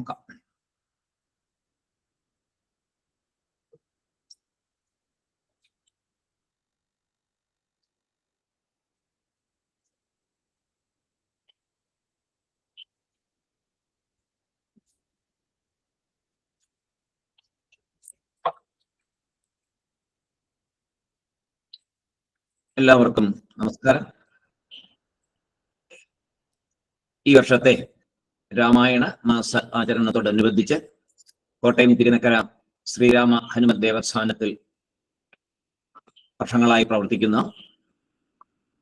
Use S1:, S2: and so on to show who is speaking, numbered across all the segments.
S1: നോക്കാം എല്ലാവർക്കും നമസ്കാരം. ഈ വർഷത്തെ രാമായണ മാസ ആചരണത്തോടനുബന്ധിച്ച് കോട്ടയം തിരുനക്കര ശ്രീരാമ ഹനുമത് ദേവസ്ഥാനത്തിൽ വർഷങ്ങളായി പ്രവർത്തിക്കുന്ന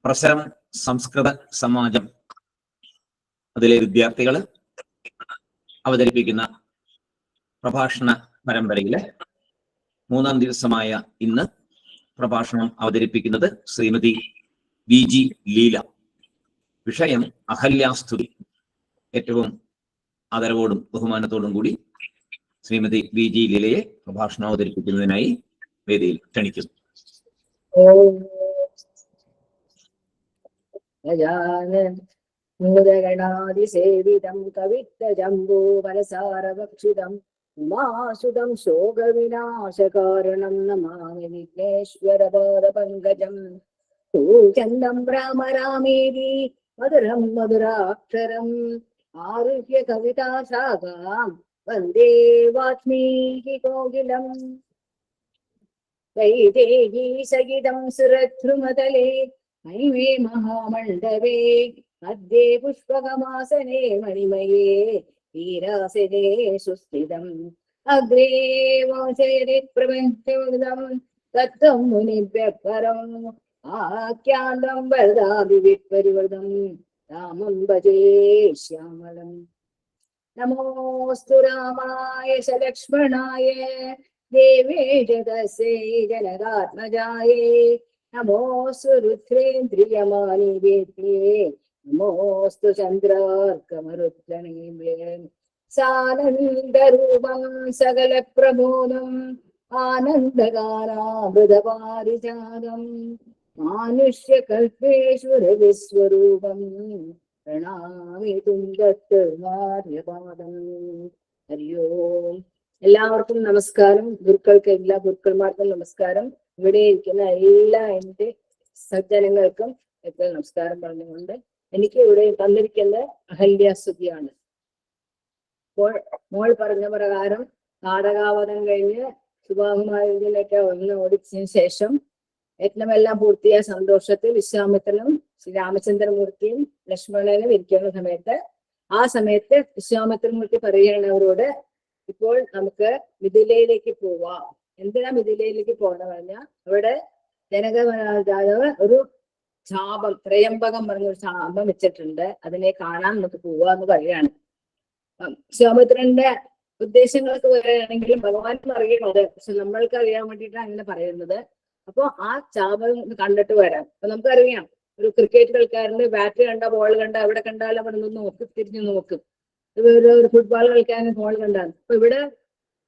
S1: പ്രസരം സംസ്കൃത സമാജം അതിലെ വിദ്യാർത്ഥികൾ അവതരിപ്പിക്കുന്ന പ്രഭാഷണ പരമ്പരയിലെ മൂന്നാം ദിവസമായ ഇന്ന് പ്രഭാഷണം അവതരിപ്പിക്കുന്നത് ശ്രീമതി വി ജി ലീല. വിഷയം അഹല്യാസ്തുതി. ഏറ്റവും ആദരവോടും ബഹുമാനത്തോടും കൂടി ശ്രീമതി വി ജി ലീലയെ പ്രഭാഷണം അവതരിപ്പിക്കുന്നതിനായി വേദിയിൽ ക്ഷണിക്കുന്നു.
S2: മൂലഗണാതിസേവിതം കവിത്തജംബൂവലസാരഭക്ഷിതം ഉമാസുതം ശോകവിനാശകാരണം നമാമി വിഘ്നേശ്വരപാദപങ്കജം. ചന്ദം രാമ രാമേരി മധുരം മധുരാക്ഷരം. आरुह्यकविताशाखाम् वंदे वाल्मीकि कोकिलम् वैदेही सगिदं सुरध्रुमतले मणिमे महामण्डपे अद्ये पुष्पकमासने मणिमये, वीरासने सुस्थितम् अग्रे वाचयदिप्रपञ्चमुदम् दत्तं मुनिभ्यः परम् आख्यान्तं वरदाभिविपरिवृतम् രാമം ഭജേ ശ്യാമളം നമോസ്തു രാമായ ലക്ഷ്മണായ ദേവേ ജഗസേ ജനകാത്മജായേ നമോസ്തു രുദ്രേന്ദ്രിയമാനി വേദ്യേ നമോസ്തു ചന്ദ്രാർക്കമരുദ്രണീവേ സാനന്ദരൂപം സകല പ്രബോധം. ആനന്ദകാരാമൃതപാരിജാതം മാനുഷ്യകൽപ്പേശ്വര വിസ്വരൂപം പ്രണാമി തുങ്കത്തുമാര്യപാദം ഹരിയോ. എല്ലാവർക്കും നമസ്കാരം. ഗുരുക്കൾക്ക് എല്ലാ ഗുരുക്കന്മാർക്കും നമസ്കാരം. ഇവിടെ ഇരിക്കുന്ന എല്ലാ എന്റെ സജ്ജനങ്ങൾക്കും എത്ര നമസ്കാരം പറഞ്ഞുകൊണ്ട് എനിക്ക് ഇവിടെ തന്നിരിക്കുന്നത് അഹല്യാസ്തുതിയാണ് അപ്പോൾ മോൾ പറഞ്ഞ പ്രകാരം നാടകാവതം കഴിഞ്ഞ് സുബാഹുമായൊക്കെ ഒന്ന് ഓടിച്ചതിന് ശേഷം യജ്ഞമെല്ലാം പൂർത്തിയായ സന്തോഷത്തിൽ വിശ്വാമിത്രനും ശ്രീ രാമചന്ദ്രമൂർത്തിയും ലക്ഷ്മണനും ഇരിക്കുന്ന സമയത്ത് ആ സമയത്ത് വിശ്വാമിത്രമൂർത്തി പറയുകയാണ് അവരോട് ഇപ്പോൾ നമുക്ക് മിഥിലയിലേക്ക് പോവാം. എന്തിനാ മിഥിലയിലേക്ക് പോകണം പറഞ്ഞാൽ അവിടെ ജനക രാജാവ് ഒരു ശാപം ത്രയംബകം പറഞ്ഞ ഒരു ശാപം വെച്ചിട്ടുണ്ട്. അതിനെ കാണാൻ നമുക്ക് പോവാന്ന് പറയാണ് ശ്യാമിത്രന്റെ ഉദ്ദേശങ്ങളൊക്കെ പറയുകയാണെങ്കിലും ഭഗവാനും അറിയണത് പക്ഷെ നമ്മൾക്ക് അറിയാൻ വേണ്ടിയിട്ടാണ് അങ്ങനെ പറയുന്നത്. അപ്പൊ ആ ശാപം കണ്ടിട്ട് വരാം. അപ്പൊ നമുക്കറിയാം ഒരു ക്രിക്കറ്റ് കളിക്കാരന്റെ ബാറ്റ് കണ്ട ബോൾ കണ്ട എവിടെ കണ്ടാലും അവിടെ നിന്ന് നോക്കി തിരിഞ്ഞു നോക്കും. ഒരു ഒരു ഫുട്ബോൾ കളിക്കാരൻ ബോൾ കണ്ടാണ്. അപ്പൊ ഇവിടെ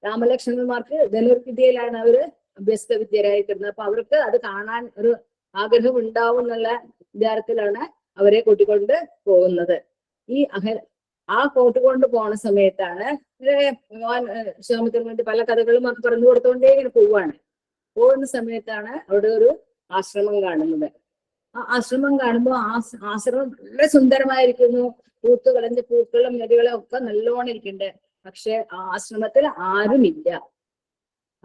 S2: രാമലക്ഷ്മണന്മാർക്ക് ധനുർവിദ്യയിലാണ് അവർ അഭ്യസ്ത വിദ്യരായിരിക്കുന്നത് അപ്പൊ അവർക്ക് അത് കാണാൻ ഒരു ആഗ്രഹം ഉണ്ടാവും എന്നുള്ള വിചാരത്തിലാണ് അവരെ കൂട്ടിക്കൊണ്ട് പോകുന്നത്. ഈ അഹ ആ കൂട്ടിക്കൊണ്ട് പോണ സമയത്താണ് ഭഗവാൻ ശ്യാമിത്തിന് വേണ്ടി പല കഥകളും പറഞ്ഞു കൊടുത്തോണ്ടേ ഇങ്ങനെ പോവാണ്. പോകുന്ന സമയത്താണ് അവിടെ ഒരു ആശ്രമം കാണുന്നത്. ആ ആശ്രമം കാണുമ്പോൾ ആ ആശ്രമം വളരെ സുന്ദരമായിരിക്കുന്നു. പൂത്ത് കളഞ്ഞ് പൂക്കളും നദികളും ഒക്കെ നല്ലോണം ഇരിക്കുന്നുണ്ട് പക്ഷെ ആ ആശ്രമത്തിൽ ആരുമില്ല.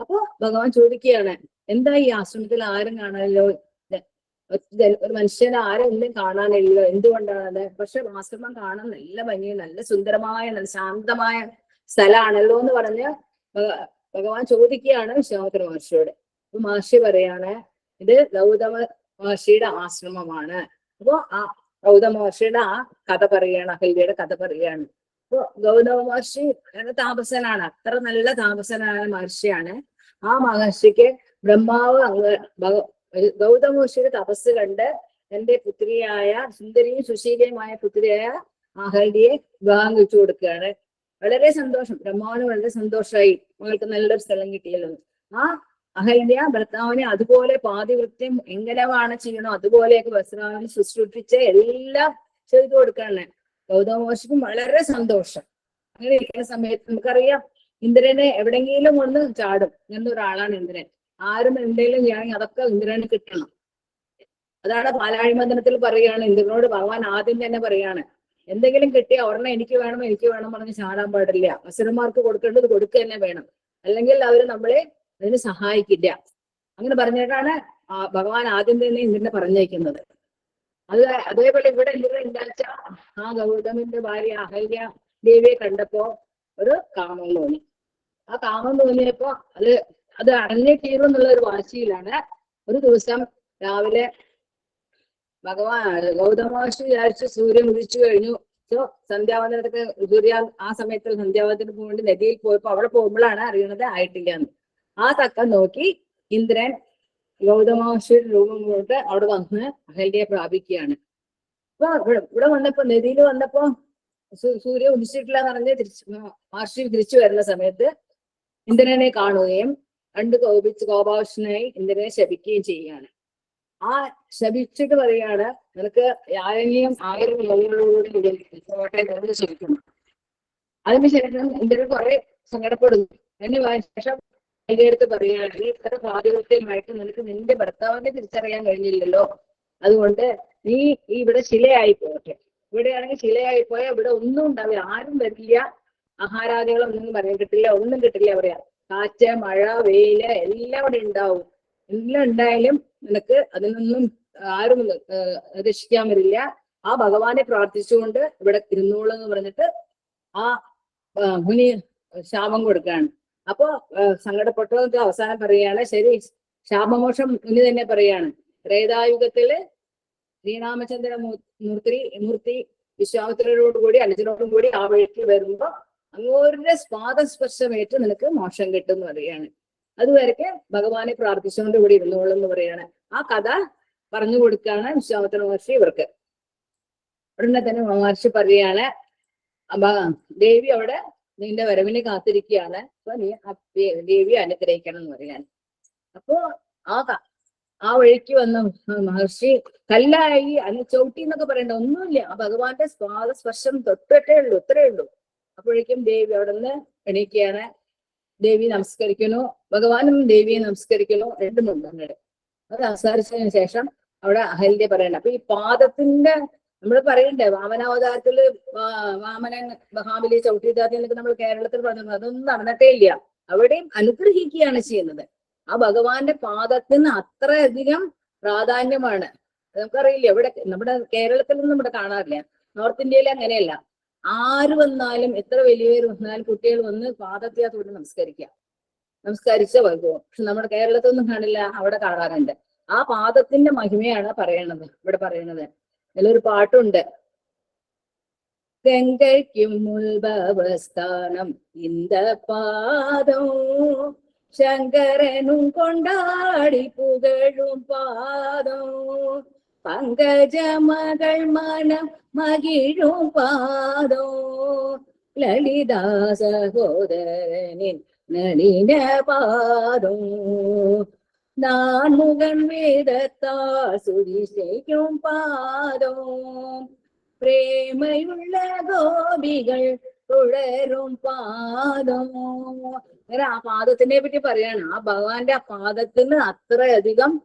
S2: അപ്പൊ ഭഗവാൻ ചോദിക്കുകയാണ് എന്താ ഈ ആശ്രമത്തിൽ ആരും കാണാനല്ലോ? ഒരു മനുഷ്യനെ ആരും ഒന്നും കാണാനില്ലല്ലോ എന്തുകൊണ്ടാണത്? പക്ഷെ ആശ്രമം കാണാൻ നല്ല ഭംഗി നല്ല സുന്ദരമായ നല്ല ശാന്തമായ സ്ഥലമാണല്ലോ എന്ന് പറഞ്ഞ് ഭഗവാൻ ചോദിക്കുകയാണ് വിശ്വാമിത്ര മഹർഷിയോട് മഹർഷി പറയാണ് ഇത് ഗൗതമ മഹർഷിയുടെ ആശ്രമമാണ്. അപ്പോ ആ ഗൗതമ മഹർഷിയുടെ ആ കഥ പറയാണ് അഹല്യയുടെ കഥ പറയാണ് അപ്പൊ ഗൗതമ മഹർഷി താപസനാണ് അത്ര നല്ല താപസനായ മഹർഷിയാണ്. ആ മഹർഷിക്ക് ബ്രഹ്മാവ് അങ്ങ് ഗൗതമ മഹർഷിയുടെ തപസ് കണ്ട് എന്റെ പുത്രിയായ സുന്ദരിയും സുശീലയുമായ പുത്രിയായ അഹല്യയെ വിവാഹം കഴിച്ചു കൊടുക്കുകയാണ്. വളരെ സന്തോഷം ബ്രഹ്മാവിന് വളരെ സന്തോഷമായി മകൾക്ക് നല്ലൊരു സ്ഥലം കിട്ടിയല്ലോ. ആ അഹല്യ ഭർത്താവിനെ അതുപോലെ പാതിവൃത്യം എങ്ങനെയാണ് ചെയ്യണോ അതുപോലെയൊക്കെ ഭർത്താവിനെ ശുശ്രൂഷിച്ച് എല്ലാം ചെയ്തു കൊടുക്കാണ് ഗൗതമോശിക്കും വളരെ സന്തോഷം. അങ്ങനെ ഇരിക്കുന്ന സമയത്ത് നമുക്കറിയാം ഇന്ദ്രനെ എവിടെങ്കിലും ഒന്ന് ചാടും ഒരാളാണ് ഇന്ദ്രൻ. ആരും എന്തെങ്കിലും ചെയ്യണമെങ്കിൽ അതൊക്കെ ഇന്ദ്രന് കിട്ടണം. അതാണ് പാലാഴിമന്ദനത്തിൽ പറയുകയാണ്. ഇന്ദ്രനോട് ഭഗവാൻ ആദ്യം തന്നെ പറയാണ് എന്തെങ്കിലും കിട്ടിയ ഒരെണ്ണം എനിക്ക് വേണം എനിക്ക് വേണം പറഞ്ഞ് ചാടാൻ പാടില്ല. അസുരന്മാർക്ക് കൊടുക്കേണ്ടത് കൊടുക്കുക തന്നെ വേണം. അല്ലെങ്കിൽ അവർ നമ്മളെ അതിന് സഹായിക്കില്ല. അങ്ങനെ പറഞ്ഞിട്ടാണ് ഭഗവാൻ ആദ്യം തന്നെ ഇന്ദ്രനെ പറഞ്ഞേക്കുന്നത് അത് അതേപോലെ ഇവിടെ ഇന്ദ്രൻ എന്താച്ച ആ ഗൗതമന്റെ ഭാര്യ അഹല്യ ദേവിയെ കണ്ടപ്പോ ഒരു കാമം തോന്നി. ആ കാമം തോന്നിയപ്പോ അത് അത് അടഞ്ഞേ തീരും എന്നുള്ള ഒരു വാശിയിലാണ് ഒരു ദിവസം രാവിലെ ഭഗവാൻ ഗൗതമാശു വിചാരിച്ച് സൂര്യൻ ഉദിച്ചു കഴിഞ്ഞു. സോ സന്ധ്യാവന്തനത്തൊക്കെ സൂര്യ ആ സമയത്ത് സന്ധ്യാവന്തനത്തിന് പോകേണ്ടി നദിയിൽ പോയപ്പോ അവിടെ പോകുമ്പോഴാണ് അറിയുന്നത് ആയിട്ടില്ല എന്ന്. ആ തക്കം നോക്കി ഇന്ദ്രൻ ഗൗതമാശ്വര രൂപം കൊണ്ട് അവിടെ വന്ന് അഹല്യെ പ്രാപിക്കുകയാണ്. അപ്പൊ ഇവിടെ വന്നപ്പോ നദിയിൽ വന്നപ്പോ സൂര്യ ഉദിച്ചിട്ടില്ല എന്ന് പറഞ്ഞ് തിരിച്ചു മഹർഷി തിരിച്ചു വരുന്ന സമയത്ത് ഇന്ദ്രനെ കാണുകയും രണ്ട് കോപിച്ച് കോപാവശ്യനായി ഇന്ദ്രനെ ശപിക്കുകയും ചെയ്യുകയാണ്. ആ ശപിച്ചിട്ട് പറയാണ് നിനക്ക് ആരെങ്കിലും ആയിരം എന്ന് ശപിക്കുന്നു. അതിനുശേഷം ഇന്ദ്രൻ കുറെ സങ്കടപ്പെടുന്നു. അതിന് ശേഷം പറയുകയാണ് നീ ഇത്ര പാതികൃത്യമായിട്ട് നിനക്ക് നിന്റെ ഭർത്താവിനെ തിരിച്ചറിയാൻ കഴിഞ്ഞില്ലല്ലോ. അതുകൊണ്ട് നീ ഈ ഇവിടെ ശിലയായി പോട്ടെ ഇവിടെയാണെങ്കിൽ ശിലയായി പോയാൽ ഇവിടെ ഒന്നും ഉണ്ടാവില്ല. ആരും വരില്ല. ആഹാരാദികളൊന്നും പറയാൻ കിട്ടില്ല. ഒന്നും കിട്ടില്ല പറയാ കാറ്റ് മഴ വെയിൽ എല്ലാം ഇവിടെ ഉണ്ടാവും. എല്ലാം ഉണ്ടായാലും നിനക്ക് അതിനൊന്നും ആരും രക്ഷിക്കാൻ വരില്ല. ആ ഭഗവാനെ പ്രാർത്ഥിച്ചുകൊണ്ട് ഇവിടെ ഇരുന്നോളൂ എന്ന് പറഞ്ഞിട്ട് ആ, മുനി ശാപം കൊടുക്കുകയാണ്. അപ്പോ ഏഹ്, സങ്കടപ്പെട്ടവർക്ക് അവസാനം പറയുകയാണ് ശരി ശാപമോഷം ഇനി തന്നെ പറയാണ് ത്രേതായുഗത്തിൽ ശ്രീരാമചന്ദ്ര മൂർത്തി മൂർത്തി വിശ്വാമിത്രരോട് കൂടി അനുജനോടും കൂടി ആ വഴിക്ക് വരുമ്പോ അങ്ങോരുടെ സ്വാദസ്പർശമേറ്റ് നിനക്ക് മോക്ഷം കിട്ടും എന്ന് പറയാണ് അതുവരെക്ക് ഭഗവാനെ പ്രാർത്ഥിച്ചുകൊണ്ട് കൂടി ഇരുന്നോളൂ എന്ന് പറയാണ് ആ കഥ പറഞ്ഞു കൊടുക്കുകയാണ് വിശ്വാമിത്ര മഹർഷി ഇവർക്ക്. ഉടനെ തന്നെ മഹർഷി പറയാണ് ദേവി അവിടെ നിന്റെ വരവിനെ കാത്തിരിക്കുകയാണ് അപ്പൊ നീ ദേവിയെ അനുഗ്രഹിക്കണം എന്ന് പറയാൻ. അപ്പോ ആ ആ വഴിക്ക് വന്ന മഹർഷി കല്ലായി അല്ല ചവിട്ടി എന്നൊക്കെ പറയണ്ട ഒന്നുമില്ല. ആ ഭഗവാന്റെ സ്വാദ സ്പർശം തൊട്ടിട്ടേ ഉള്ളൂ ഇത്രേ ഉള്ളൂ. അപ്പോഴേക്കും ദേവി അവിടെ നിന്ന് എണീക്കുകയാണ്. ദേവി നമസ്കരിക്കുന്നു. ഭഗവാനും ദേവിയെ നമസ്കരിക്കുന്നു. രണ്ടുമുണ്ട് അങ്ങനെ അത് അവസാനിച്ചതിന് ശേഷം അവിടെ അഹല്യ പറയണ്ട. അപ്പൊ ഈ പാദത്തിന്റെ നമ്മൾ പറയണ്ടേ വാമനാവതാരത്തിൽ വാമനൻ മഹാബലി ചവിട്ടിദാതി എന്നൊക്കെ നമ്മൾ കേരളത്തിൽ പറഞ്ഞിരുന്നു അതൊന്നും നടന്നിട്ടേ ഇല്ല. അവിടെയും അനുഗ്രഹിക്കുകയാണ് ചെയ്യുന്നത്. ആ ഭഗവാന്റെ പാദത്തിന് അത്രയധികം പ്രാധാന്യമാണ്. നമുക്കറിയില്ല ഇവിടെ നമ്മുടെ കേരളത്തിലൊന്നും നമ്മുടെ കാണാറില്ല? നോർത്ത് ഇന്ത്യയിൽ അങ്ങനെയല്ല. ആര് വന്നാലും എത്ര വലിയവർ വന്നാലും കുട്ടികൾ വന്ന് പാദത്തെ തൊട്ട് നമസ്കരിക്കുക. നമസ്കരിച്ച വൈഭവം പക്ഷെ നമ്മുടെ കേരളത്തിൽ ഒന്നും കാണില്ല അവിടെ കാണാറുണ്ട്. ആ പാദത്തിന്റെ മഹിമയാണ് പറയണത് ഇവിടെ പറയണത് അതിലൊരു പാട്ടുണ്ട് ഗംഗയ്ക്കും ഉത്ഭവസ്ഥാനം ഇന്ത പാദം ശങ്കരനും കൊണ്ടാടി പുകഴും പാദം പങ്കജമകൾ മനം മകിഴും പാദോ ലളിതാ സഹോദരനിൻ നളിന പാദോ നാൻമുഖൻ വേദത്താൽ സുവിശേക്കും പാദോ. പ്രേമയുള്ള ഗോപികൾ തുടരും പാദോ. അങ്ങനെ ആ പാദത്തിനെ പറ്റി പറയാണ്. ആ ഭഗവാന്റെ ആ പാദത്തിന് അത്രയധികം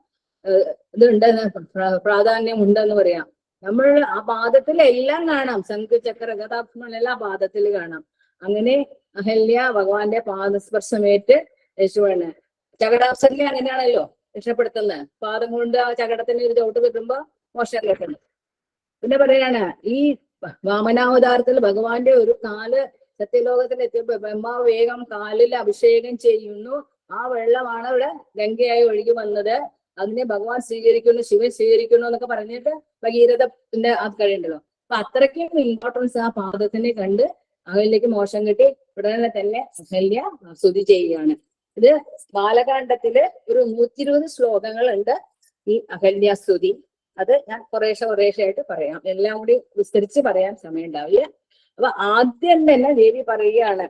S2: ഇതുണ്ടെന്ന് പ്ര- പ്രാധാന്യം ഉണ്ടെന്ന് പറയാം. നമ്മൾ ആ പാദത്തിൽ എല്ലാം കാണാം. ശംഖ് ചക്ര ഗതാഭ്മൺ എല്ലാം പാദത്തിൽ കാണാം. അങ്ങനെ അഹല്യ ഭഗവാന്റെ പാദസ്പർശമേറ്റ് യേശുവാണ്. ചകടാപ്സല്യ അങ്ങനെയാണല്ലോ രക്ഷപ്പെടുത്തുന്നത് പാദം കൊണ്ട് ആ ചകടത്തിന് ഒരു ചവിട്ട് കിട്ടുമ്പോ മോശം കിട്ടുന്നു പിന്നെ പറയാണ് ഈ വാമനാവതാരത്തിൽ ഭഗവാന്റെ ഒരു കാൽ സത്യലോകത്തിൽ എത്തിയപ്പോ ബ്രഹ്മാവ് വേഗം കാലിൽ അഭിഷേകം ചെയ്യുന്നു. ആ വെള്ളമാണ് ഇവിടെ ഗംഗയായി ഒഴുകി വന്നത്. അതിനെ ഭഗവാൻ സ്വീകരിക്കുന്നു ശിവൻ സ്വീകരിക്കുന്നു എന്നൊക്കെ പറഞ്ഞിട്ട് ഭഗീരഥന്റെ അത് കഴിയുണ്ടല്ലോ അപ്പൊ അത്രയ്ക്കും ഇമ്പോർട്ടൻസ് ആ പാദത്തിനെ കണ്ട് അകലിലേക്ക് മോശം കിട്ടി. ഉടനെ തന്നെ അഹല്യ സ്തുതി ചെയ്യുകയാണ്. ഇത് ബാലകാണ്ഡത്തിൽ ഒരു നൂറ്റി ഇരുപത് ശ്ലോകങ്ങളുണ്ട് ഈ അഹല്യാസ്തുതി. അത് ഞാൻ കുറേശ്ശെ കുറേശ്ശെ ആയിട്ട് പറയാം. എല്ലാം കൂടി വിസ്തരിച്ച് പറയാൻ സമയം ഉണ്ടാവില്ല അപ്പൊ ആദ്യം തന്നെ ദേവി പറയുകയാണ്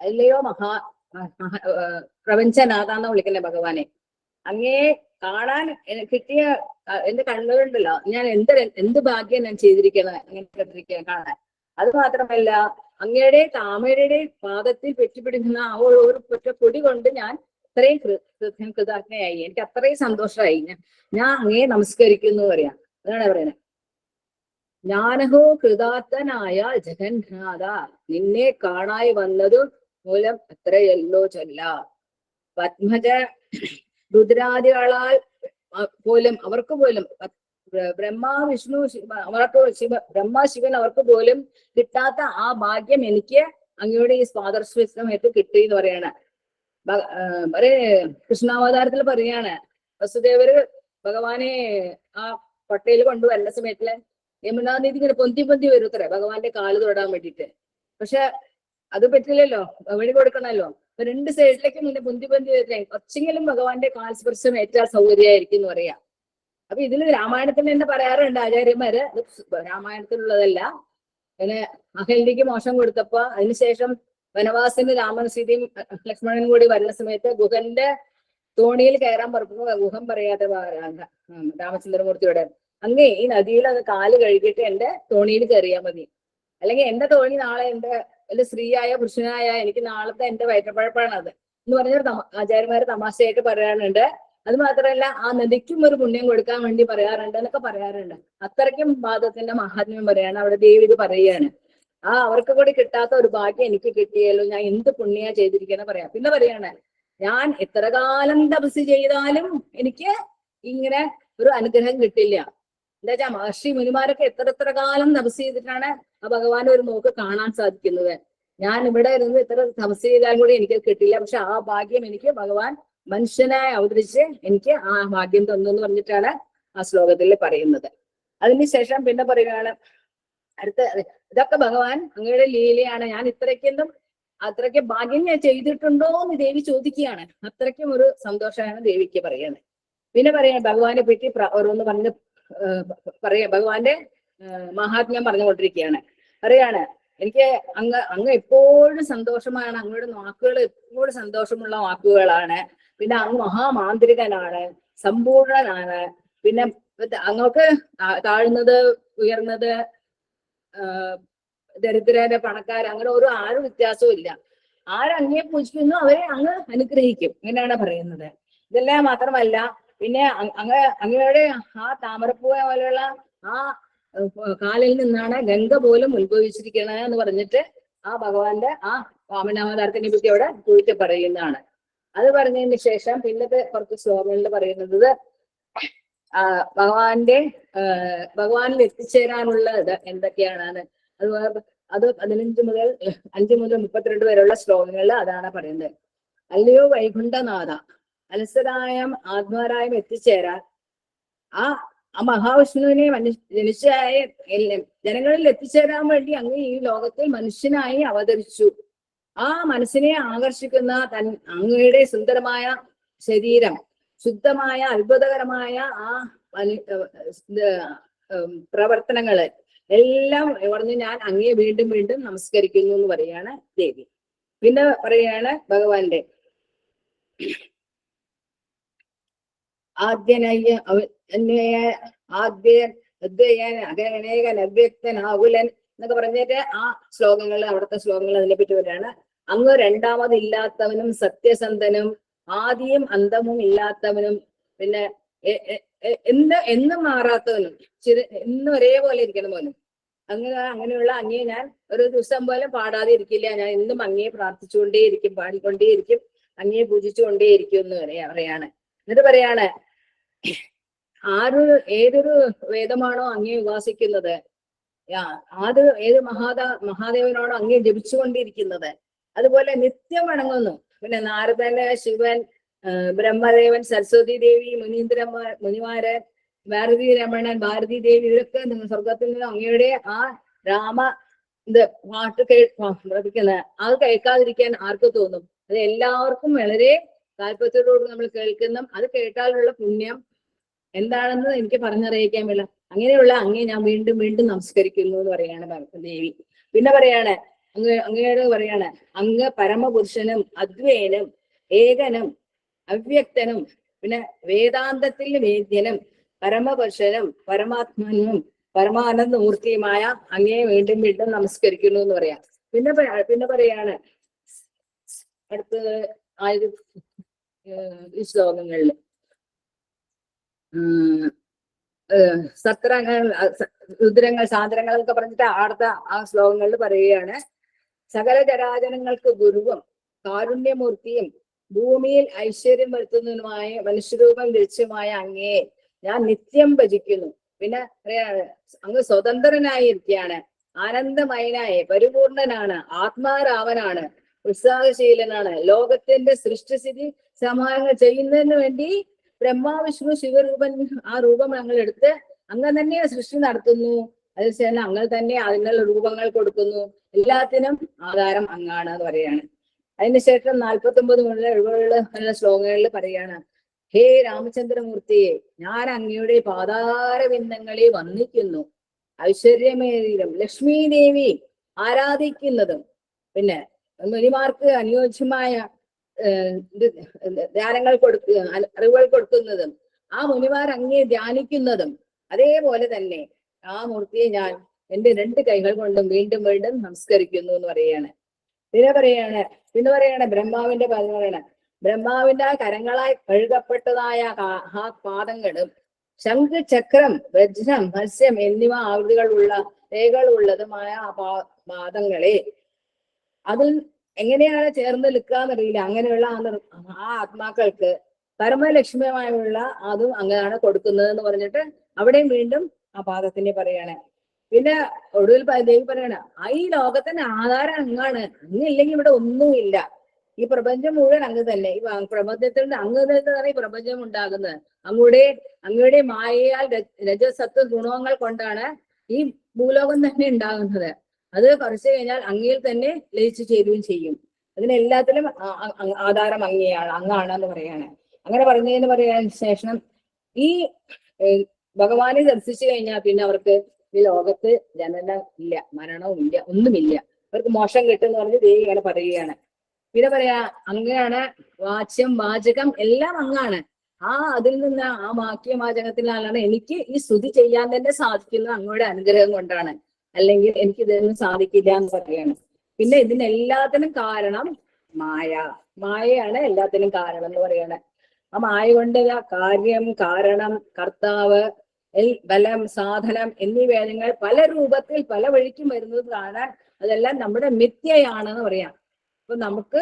S2: അല്ലയോ മഹാ പ്രപഞ്ചനാഥാന്ന് വിളിക്കുന്ന ഭഗവാനെ. അങ്ങേ കാണാൻ കിട്ടിയ എന്റെ കണ്ണുകളുണ്ടല്ലോ ഞാൻ എന്ത് എന്ത് ഭാഗ്യം ഞാൻ ചെയ്തിരിക്കുന്നത് അങ്ങനെ കണ്ടിരിക്കുക കാണാൻ. അത് മാത്രമല്ല അങ്ങയുടെ താമരയുടെ പാദത്തിൽ പെറ്റിപ്പിടിക്കുന്ന ആ ഒരു ഒറ്റ പൊടി കൊണ്ട് ഞാൻ അത്രയും കൃ- കൃതാജ്ഞയായി. എനിക്ക് അത്രയും സന്തോഷമായി. ഞാൻ ഞാൻ അങ്ങയെ നമസ്കരിക്കുന്നു പറയാം. അതാണ് പറയുന്നത്. ജ്ഞാനഹോ കൃതാർത്ഥനായ ജഗന്നാഥ നിന്നെ കാണായി വന്നതു മൂലം അത്രയല്ലോ ചൊല്ല. പത്മജ രുദ്രാദികളാൽ പോലും അവർക്ക് പോലും ബ്രഹ്മ വിഷ്ണു അവർക്ക് ശിവ ബ്രഹ്മ ശിവൻ അവർക്ക് പോലും കിട്ടാത്ത ആ ഭാഗ്യം എനിക്ക് അങ്ങയുടെ ഈ സ്വാദർശ്വസമയത്ത് കിട്ടി എന്ന് പറയാണ്. കൃഷ്ണാവതാരത്തിൽ പറയാണ് വസുദേവര് ഭഗവാനെ ആ പട്ടയിൽ കൊണ്ടുവരുന്ന സമയത്തിൽ യമുനാ നദി ഇങ്ങനെ പൊന്തി പൊന്തി വരൂത്രേ ഭഗവാന്റെ കാൽ തൊടാൻ വേണ്ടിയിട്ട് പക്ഷെ അത് പറ്റില്ലല്ലോ വഴി കൊടുക്കണല്ലോ. രണ്ട് സൈഡിലേക്കും ഇങ്ങനെ പൊന്തി പൊന്തി വരുത്തേ കുറച്ചെങ്കിലും ഭഗവാന്റെ കാൽ സ്പർശം ഏറ്റാൽ സൗകര്യമായിരിക്കും എന്ന് പറയാം. അപ്പൊ ഇതിൽ രാമായണത്തിൽ തന്നെ പറയാറുണ്ട് ആചാര്യന്മാര് രാമായണത്തിലുള്ളതല്ല. പിന്നെ അഹല്യക്ക് മോശം കൊടുത്തപ്പോ അതിനുശേഷം വനവാസിന് രാമൻ സീതയും ലക്ഷ്മണനും കൂടി വരുന്ന സമയത്ത് ഗുഹന്റെ തോണിയിൽ കയറാൻ പറഞ്ഞപ്പോ ഗുഹം പറയാതെ രാമചന്ദ്രമൂർത്തിയുടെ അങ്ങേ ഈ നദിയിൽ അത് കാൽ കഴുകിയിട്ട് എന്റെ തോണിയിൽ കയറിയാൽ മതി. അല്ലെങ്കിൽ എന്റെ തോണി നാളെ എന്റെ എന്റെ സ്ത്രീയായ പുരുഷനായ എനിക്ക് നാളത്തെ എന്റെ വയറ്റപ്പഴപ്പാണ് അത് എന്ന് പറഞ്ഞ ആചാര്യന്മാര് തമാശയായിട്ട് പറയാറുണ്ട്. അത് മാത്രമല്ല ആ നദിക്കും ഒരു പുണ്യം കൊടുക്കാൻ വേണ്ടി പറയാറുണ്ട് എന്നൊക്കെ പറയാറുണ്ട്. അത്രയ്ക്കും പാദത്തിന്റെ മഹാത്മ്യം പറയാണ് അവിടെ ദേവി ഇത് പറയുകയാണ്. ആ അവർക്ക് കൂടി കിട്ടാത്ത ഒരു ഭാഗ്യം എനിക്ക് കിട്ടിയല്ലോ ഞാൻ എന്ത് പുണ്യ ചെയ്തിരിക്കുന്ന പറയാം. പിന്നെ പറയാണ് ഞാൻ എത്ര കാലം തപസ് ചെയ്താലും എനിക്ക് ഇങ്ങനെ ഒരു അനുഗ്രഹം കിട്ടില്ല. എന്താ വെച്ചാ മഹർഷി മുനിമാരൊക്കെ എത്ര എത്ര കാലം തപസ് ചെയ്തിട്ടാണ് ആ ഭഗവാനെ ഒരു നോക്ക് കാണാൻ സാധിക്കുന്നത്. ഞാൻ ഇവിടെ ഇരുന്ന് ഇത്ര തപസ് ചെയ്താലും കൂടി എനിക്ക് കിട്ടില്ല പക്ഷെ ആ ഭാഗ്യം എനിക്ക് ഭഗവാൻ മനുഷ്യനായി അവതരിച്ച് എനിക്ക് ആ ഭാഗ്യം തന്നു എന്ന് പറഞ്ഞിട്ടാണ് ആ ശ്ലോകത്തിൽ പറയുന്നത്. അതിനുശേഷം പിന്നെ പറയുകയാണ് അടുത്ത ഇതൊക്കെ ഭഗവാൻ അങ്ങയുടെ ലീലയാണ്. ഞാൻ ഇത്രയ്ക്കൊന്നും അത്രയ്ക്ക് ഭാഗ്യം ഞാൻ ചെയ്തിട്ടുണ്ടോ എന്ന് ദേവി ചോദിക്കുകയാണ്. അത്രയ്ക്കും ഒരു സന്തോഷമാണ് ദേവിക്ക് പറയുന്നത്. പിന്നെ പറയാം ഭഗവാനെ പറ്റി ഓരോന്ന് പറഞ്ഞ് പറയാ ഭഗവാന്റെ മഹാത്മ്യം പറഞ്ഞുകൊണ്ടിരിക്കുകയാണ്. പറയാണ് എനിക്ക് അങ്ങ് അങ്ങ് എപ്പോഴും സന്തോഷമാണ്. അങ്ങയുടെ വാക്കുകൾ എപ്പോഴും സന്തോഷമുള്ള വാക്കുകളാണ്. പിന്നെ അങ്ങ് മഹാമാന്ത്രികനാണ് സമ്പൂർണനാണ് പിന്നെ അങ്ങോട്ട് താഴ്ന്നത് ഉയർന്നത് ദരിദ്രന്റെ പണക്കാർ അങ്ങനെ ഓരോ ആരും വ്യത്യാസവും ഇല്ല. ആരങ്ങയെ പൂജിക്കുന്നു അവരെ അങ്ങ് അനുഗ്രഹിക്കും. ഇങ്ങനെയാണ് പറയുന്നത്. ഇതെല്ലാം മാത്രമല്ല പിന്നെ അങ്ങ അങ്ങ് അങ്ങയുടെ ആ താമരപ്പൂ പോലെയുള്ള ആ കാലിൽ നിന്നാണ് ഗംഗ പോലും ഉത്ഭവിച്ചിരിക്കുന്നത് എന്ന് പറഞ്ഞിട്ട് ആ ഭഗവാന്റെ ആ വാമനാവതാരത്തിനെ പറ്റി അവിടെ കുറിച്ച് പറയുന്നതാണ് അത് പറഞ്ഞതിന് ശേഷം പിന്നത്തെ കുറച്ച് ശ്ലോകങ്ങളിൽ പറയുന്നത് ഭഗവാന്റെ ഭഗവാനിൽ എത്തിച്ചേരാനുള്ള ഇത് എന്തൊക്കെയാണ് അത് അത് പതിനഞ്ച് മുതൽ അഞ്ച് മുതൽ മുപ്പത്തിരണ്ട് വരെയുള്ള ശ്ലോകങ്ങളിൽ അതാണ് പറയുന്നത്. അല്ലയോ വൈകുണ്ഠനാഥ അലസരായം ആത്മാരായം എത്തിച്ചേരാൻ ആ ആ മഹാവിഷ്ണുവിനെ മനുഷ്യ ജനിച്ചായ ജനങ്ങളിൽ എത്തിച്ചേരാൻ വേണ്ടി അങ്ങ് ഈ ലോകത്തിൽ മനുഷ്യനായി അവതരിച്ചു. ആ മനസ്സിനെ ആകർഷിക്കുന്ന തൻ അങ്ങയുടെ സുന്ദരമായ ശരീരം ശുദ്ധമായ അത്ഭുതകരമായ ആ പ്രവർത്തനങ്ങൾ എല്ലാം പറഞ്ഞ് ഞാൻ അങ്ങയെ വീണ്ടും വീണ്ടും നമസ്കരിക്കുന്നു എന്ന് പറയാണ് ദേവി. പിന്നെ പറയാണ് ഭഗവാന്റെ ആദ്യനയ്യ ആദ്യ അഗണേകൻ അവ്യക്തൻ ആകുലൻ എന്നൊക്കെ പറഞ്ഞിട്ട് ആ ശ്ലോകങ്ങൾ അവിടുത്തെ ശ്ലോകങ്ങൾ അതിനെ പറ്റി വരികയാണ് അങ്ങ് രണ്ടാമതില്ലാത്തവനും സത്യസന്ധനും ആദ്യം അന്തമും ഇല്ലാത്തവനും പിന്നെ എ- എ- എ- എന്ന് മാറാത്തവനും ചിര എന്നും ഒരേപോലെ ഇരിക്കണവനും അങ്ങനെ അങ്ങനെയുള്ള അങ്ങേ ഞാൻ ഒരു ദിവസം പോലും പാടാതെ ഇരിക്കില്ല ഞാൻ എന്നും അങ്ങയെ പ്രാർത്ഥിച്ചുകൊണ്ടേയിരിക്കും പാടിക്കൊണ്ടേയിരിക്കും അങ്ങയെ പൂജിച്ചുകൊണ്ടേയിരിക്കും എന്ന് പറയാ പറയാണ്. എന്നിട്ട് പറയാണ് ആര് ഏതൊരു വേദമാണോ അങ്ങേ ഉപാസിക്കുന്നത്? ആ അത് ഏത് മഹാദ മഹാദേവനാണോ അങ്ങേ ജപിച്ചുകൊണ്ടിരിക്കുന്നത്? അതുപോലെ നിത്യം വണങ്ങുന്നു. പിന്നെ നാരദന് ശിവൻ ബ്രഹ്മദേവൻ സരസ്വതി ദേവി മുനീന്ദ്ര മുനിമാര് ഭാരതി രമണൻ ഭാരതി ദേവി ഇവരൊക്കെ സ്വർഗത്തിൽ നിന്ന് അങ്ങയുടെ ആ രാമ ഇത് പാട്ട് കേൾക്കുന്ന അത് കേൾക്കാതിരിക്കാൻ ആർക്ക് തോന്നും? അത് എല്ലാവർക്കും വളരെ താല്പര്യത്തോടുകൂടി നമ്മൾ കേൾക്കുന്ന അത് കേട്ടാലുള്ള പുണ്യം എന്താണെന്ന് എനിക്ക് പറഞ്ഞറിയിക്കാൻ പറ്റില്ല അങ്ങനെയുള്ള അങ്ങേ ഞാൻ വീണ്ടും വീണ്ടും നമസ്കരിക്കുന്നു എന്ന് പറയാണ് ദേവി പിന്നെ പറയാണ് അങ്ങ് അങ്ങയോട് പറയാണ് അങ്ങ് പരമപുരുഷനും അദ്വൈനും ഏകനും അവ്യക്തനും പിന്നെ വേദാന്തത്തിൽ വേദ്യനും പരമപുരുഷനും പരമാത്മനും പരമാനന്ദ മൂർത്തിയുമായ അങ്ങയെ വീണ്ടും വീണ്ടും നമസ്കരിക്കുന്നു എന്ന് പറയാം. പിന്നെ പിന്നെ പറയാണ് അടുത്ത് ആയിരം ശ്ലോകങ്ങളിൽ സത്രങ്ങൾ രുദ്രങ്ങൾ സാന്ദ്രങ്ങൾ എന്നൊക്കെ പറഞ്ഞിട്ട് അടുത്ത ആ ശ്ലോകങ്ങളിൽ പറയുകയാണ്. സകല ചരാചരങ്ങൾക്ക് ഗുരുവും കാരുണ്യമൂർത്തിയും ഭൂമിയിൽ ഐശ്വര്യം വരുത്തുന്നതിനുമായ മനുഷ്യരൂപം ലക്ഷ്യമായ അങ്ങയെ ഞാൻ നിത്യം ഭജിക്കുന്നു. പിന്നെ അങ്ങ് സ്വതന്ത്രനായിരിക്കുകയാണ് ആനന്ദമയനായ പരിപൂർണനാണ് ആത്മാരാവനാണ് ഉത്സാഹശീലനാണ്. ലോകത്തിന്റെ സൃഷ്ടിസ്ഥിതി സമാനങ്ങൾ ചെയ്യുന്നതിന് വേണ്ടി ബ്രഹ്മാവിഷ്ണു ശിവരൂപൻ ആ രൂപം ഞങ്ങൾ എടുത്ത് അങ്ങ് തന്നെയാണ് സൃഷ്ടി നടത്തുന്നു. അതിനുശേഷം അങ്ങൾ തന്നെ അതിനുള്ള രൂപങ്ങൾ കൊടുക്കുന്നു. എല്ലാത്തിനും ആധാരം അങ്ങാണ് എന്ന് പറയാണ്. അതിനുശേഷം നാൽപ്പത്തി ഒമ്പത് മുതൽ എഴുപതുള്ള ശ്ലോകങ്ങളിൽ പറയാണ് ഹേ രാമചന്ദ്രമൂർത്തിയെ ഞാൻ അങ്ങയുടെ പാതാരബിന്ദങ്ങളെ വന്ദിക്കുന്നു ഐശ്വര്യമേറിയും ലക്ഷ്മി ദേവി ആരാധിക്കുന്നതും. പിന്നെ മുനിമാർക്ക് അനുയോജ്യമായ ധ്യാനങ്ങൾ കൊടുക്കുക അറിവുകൾ കൊടുക്കുന്നതും ആ മുനിമാർ അങ്ങേ ധ്യാനിക്കുന്നതും അതേപോലെ തന്നെ ആ മൂർത്തിയെ ഞാൻ എന്റെ രണ്ട് കൈകൾ കൊണ്ടും വീണ്ടും വീണ്ടും നമസ്കരിക്കുന്നു എന്ന് പറയാണ് പിന്നെ പറയാണ് പിന്നെ പറയാണ് ബ്രഹ്മാവിന്റെ പദങ്ങളാണ് ബ്രഹ്മാവിന്റെ ആ കരങ്ങളായി കഴുകപ്പെട്ടതായ ആ പാദങ്ങളും ശംഖ് ചക്രം വജ്രം മത്സ്യം എന്നിവ ആകൃതികളുള്ള രേഖകളുള്ളതുമായ ആ പാ- പാദങ്ങളെ അതിൽ എങ്ങനെയാണ് ചേർന്ന് നിൽക്കാന്നറിയില്ല അങ്ങനെയുള്ള ആ ആ ആത്മാക്കൾക്ക് പരമലക്ഷ്മിയമായുള്ള അതും അങ്ങനെയാണ് കൊടുക്കുന്നത് എന്ന് പറഞ്ഞിട്ട് അവിടെയും വീണ്ടും ആ പാദത്തിന്റെ പറയാണ് പിന്നെ ഒടുവിൽ ദേവി പറയാണ് ഈ ലോകത്തിന്റെ ആധാരം അങ്ങാണ്. അങ്ങില്ലെങ്കിൽ ഇവിടെ ഒന്നുമില്ല. ഈ പ്രപഞ്ചം മുഴുവൻ അങ്ങ് തന്നെ. ഈ പ്രപഞ്ചത്തിൽ അങ്ങ് തന്നെ ഈ പ്രപഞ്ചം ഉണ്ടാകുന്നത്. അങ്ങയുടെ അങ്ങയുടെ മായയാൽ രജ- രജസത്വ ഗുണങ്ങൾ കൊണ്ടാണ് ഈ ഭൂലോകം തന്നെ ഉണ്ടാകുന്നത്. അത് കുറച്ചു കഴിഞ്ഞാൽ അങ്ങയിൽ തന്നെ ലയിച്ചു ചേരുകയും ചെയ്യും. അതിന് എല്ലാത്തിലും ആ- ആ- ആ- ആധാരം അങ്ങയാണ് അങ്ങാണ് എന്ന് പറയാണ്. അങ്ങനെ പറഞ്ഞതിന് പറയാൻ ശേഷം ഈ ഭഗവാനെ ദർശിച്ചു കഴിഞ്ഞാൽ പിന്നെ അവർക്ക് ഈ ലോകത്ത് ജനനം ഇല്ല മരണവും ഇല്ല ഒന്നുമില്ല. അവർക്ക് മോശം കിട്ടും എന്ന് പറഞ്ഞ് ദേവി ഇങ്ങനെ പറയുകയാണ്. പിന്നെ പറയാ അങ്ങയാണ് വാച്യം വാചകം എല്ലാം അങ്ങാണ്. ആ അതിൽ നിന്ന് ആ വാക്യ വാചകത്തിനാലാണ് എനിക്ക് ഈ സ്തുതി ചെയ്യാൻ തന്നെ സാധിക്കുന്നത് അങ്ങയുടെ അനുഗ്രഹം കൊണ്ടാണ്. അല്ലെങ്കിൽ എനിക്ക് ഇതൊന്നും സാധിക്കില്ല എന്ന് പറയാണ് പിന്നെ ഇതിനെല്ലാത്തിനും കാരണം മായ. മായയാണ് എല്ലാത്തിനും കാരണം എന്ന് പറയാണ് ആ മായ കൊണ്ട് കാര്യം കാരണം കർത്താവ് എൽ- ബലം സാധനം എന്നീ വേദങ്ങൾ പല രൂപത്തിൽ പല വഴിക്കും വരുന്നത് കാണാൻ അതെല്ലാം നമ്മുടെ മിഥ്യയാണെന്ന് പറയാം. അപ്പൊ നമുക്ക്